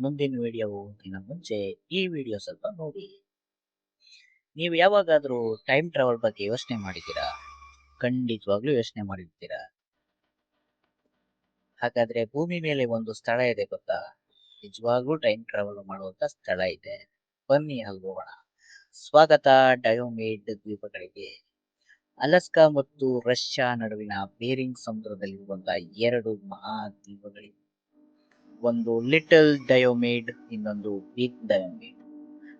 ಮುಂದಿನ ವಿಡಿಯೋ ಹೋಗೋಕ್ಕಿಂತ ಮುಂಚೆ ಈ ವಿಡಿಯೋ ಸ್ವಲ್ಪ ನೋಡಿ. ನೀವು ಯಾವಾಗಾದ್ರೂ ಟೈಮ್ ಟ್ರಾವೆಲ್ ಬಗ್ಗೆ ಯೋಚನೆ ಮಾಡಿದ್ದೀರಾ? ಖಂಡಿತವಾಗ್ಲೂ ಯೋಚನೆ ಮಾಡಿರ್ತೀರಾ? ಹಾಗಾದ್ರೆ ಭೂಮಿ ಮೇಲೆ ಒಂದು ಸ್ಥಳ ಇದೆ ಗೊತ್ತಾ? ನಿಜವಾಗ್ಲೂ ಟೈಮ್ ಟ್ರಾವೆಲ್ ಮಾಡುವಂತ ಸ್ಥಳ ಇದೆ. ಬನ್ನಿ ಹೋಗೋಣ ಸ್ವಾಗತ ಡಯೋಮೇಡ್ ದ್ವೀಪಗಳಿಗೆ. ಅಲಸ್ಕಾ ಮತ್ತು ರಷ್ಯಾ ನಡುವಿನ ಬೇರಿಂಗ್ ಸಮುದ್ರದಲ್ಲಿರುವಂತಹ ಎರಡು ಮಹಾ ದ್ವೀಪಗಳಿವೆ ಒಂದು ಲಿಟಲ್ ಡಯೋಮೇಡ್ ಇನ್ನೊಂದು ಬಿಗ್ ಡಯೋಮೇಡ್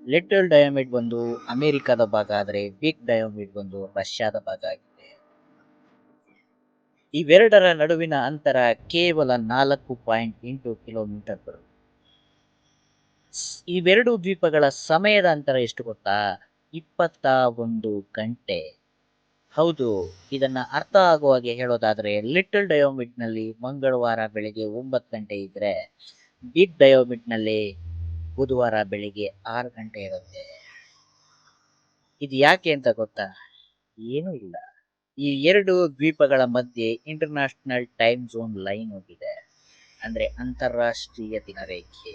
ಲಿಟಲ್ ಡಯೋಮೇಡ್ ಒಂದು ಅಮೆರಿಕದ ಭಾಗ, ಆದರೆ ಬಿಗ್ ಡಯೋಮೇಡ್ ಒಂದು ರಷ್ಯಾದ ಭಾಗ ಆಗಿದೆ. ಇವೆರಡರ ನಡುವಿನ ಅಂತರ ಕೇವಲ ನಾಲ್ಕು ಪಾಯಿಂಟ್ ಎಂಟು ಕಿಲೋಮೀಟರ್ಗಳು ಇವೆರಡು ದ್ವೀಪಗಳ ಸಮಯದ ಅಂತರ ಎಷ್ಟು ಗೊತ್ತಾ? ಇಪ್ಪತ್ತ ಒಂದು ಗಂಟೆ. ಹೌದು, ಇದನ್ನ ಅರ್ಥ ಆಗುವ ಹಾಗೆ ಹೇಳೋದಾದ್ರೆ ಲಿಟಲ್ ಡಯೋಮಿಟ್ನಲ್ಲಿ ಮಂಗಳವಾರ ಬೆಳಿಗ್ಗೆ ಒಂಬತ್ತು ಗಂಟೆ ಇದ್ರೆ ಬಿಗ್ ಡಯೋಮಿಟ್ನಲ್ಲಿ ಬುಧವಾರ ಬೆಳಿಗ್ಗೆ ಆರು ಗಂಟೆ ಇರುತ್ತೆ. ಇದು ಯಾಕೆ ಅಂತ ಗೊತ್ತಾ? ಏನೂ ಇಲ್ಲ. ಈ ಎರಡು ದ್ವೀಪಗಳ ಮಧ್ಯೆ ಇಂಟರ್ನ್ಯಾಷನಲ್ ಟೈಮ್ ಝೋನ್ ಲೈನ್ ಹೋಗಿದೆ. ಅಂದ್ರೆ ಅಂತಾರಾಷ್ಟ್ರೀಯ ದಿನ ರೇಖೆ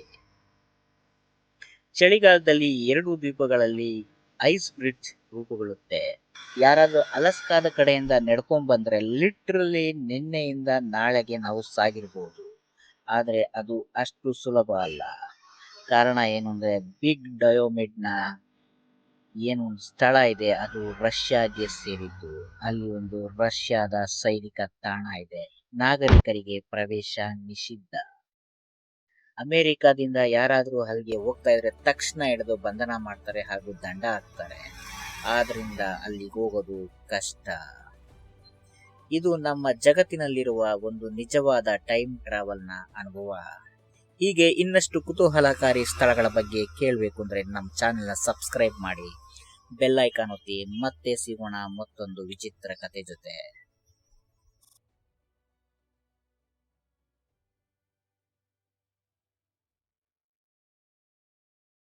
ಚಳಿಗಾಲದಲ್ಲಿ ಎರಡು ದ್ವೀಪಗಳಲ್ಲಿ ಐಸ್ ಬ್ರಿಡ್ಜ್ ರೂಪುಗೊಳ್ಳುತ್ತೆ. ಯಾರಾದ್ರೂ ಅಲಸ್ಕಾದ ಕಡೆಯಿಂದ ನಡ್ಕೊಂಡ್ ಬಂದ್ರೆ ಲಿಟ್ರಲಿ ನಿನ್ನೆಯಿಂದ ನಾಳೆಗೆ ನಾವು ಸಾಗಿರ್ಬೋದು. ಆದ್ರೆ ಅದು ಅಷ್ಟು ಸುಲಭ ಅಲ್ಲ. ಕಾರಣ ಏನು ಅಂದ್ರೆ ಬಿಗ್ ಡಯೋಮಿಡ್ನ ಏನು ಸ್ಥಳ ಇದೆ, ಅದು ರಷ್ಯಾಗೆ ಸೇರಿದ್ದು. ಅಲ್ಲಿ ಒಂದು ರಷ್ಯಾದ ಸೈನಿಕ ತಾಣ ಇದೆ. ನಾಗರಿಕರಿಗೆ ಪ್ರವೇಶ ನಿಷಿದ್ಧ. ಅಮೆರಿಕಾದಿಂದ ಯಾರಾದರೂ ಅಲ್ಲಿಗೆ ಹೋಗ್ತಾ ಇದ್ರೆ ತಕ್ಷಣ ಹಿಡಿದು ಬಂಧನ ಮಾಡ್ತಾರೆ ಹಾಗೂ ದಂಡ ಹಾಕ್ತಾರೆ. ಆದ್ರಿಂದ ಅಲ್ಲಿಗೆ ಹೋಗೋದು ಕಷ್ಟ. ಇದು ನಮ್ಮ ಜಗತ್ತಿನಲ್ಲಿರುವ ಒಂದು ನಿಜವಾದ ಟೈಮ್ ಟ್ರಾವೆಲ್ನ ಅನುಭವ. ಹೀಗೆ ಇನ್ನಷ್ಟು ಕುತೂಹಲಕಾರಿ ಸ್ಥಳಗಳ ಬಗ್ಗೆ ಕೇಳಬೇಕು ಅಂದ್ರೆ ನಮ್ಮ ಚಾನೆಲ್ನ ಸಬ್ಸ್ಕ್ರೈಬ್ ಮಾಡಿ. ಬೆಲ್ ಐಕಾನ್ ಒತ್ತಿ ಮತ್ತೆ ಸಿಗೋಣ ಮತ್ತೊಂದು ವಿಚಿತ್ರ ಕತೆ ಜೊತೆ.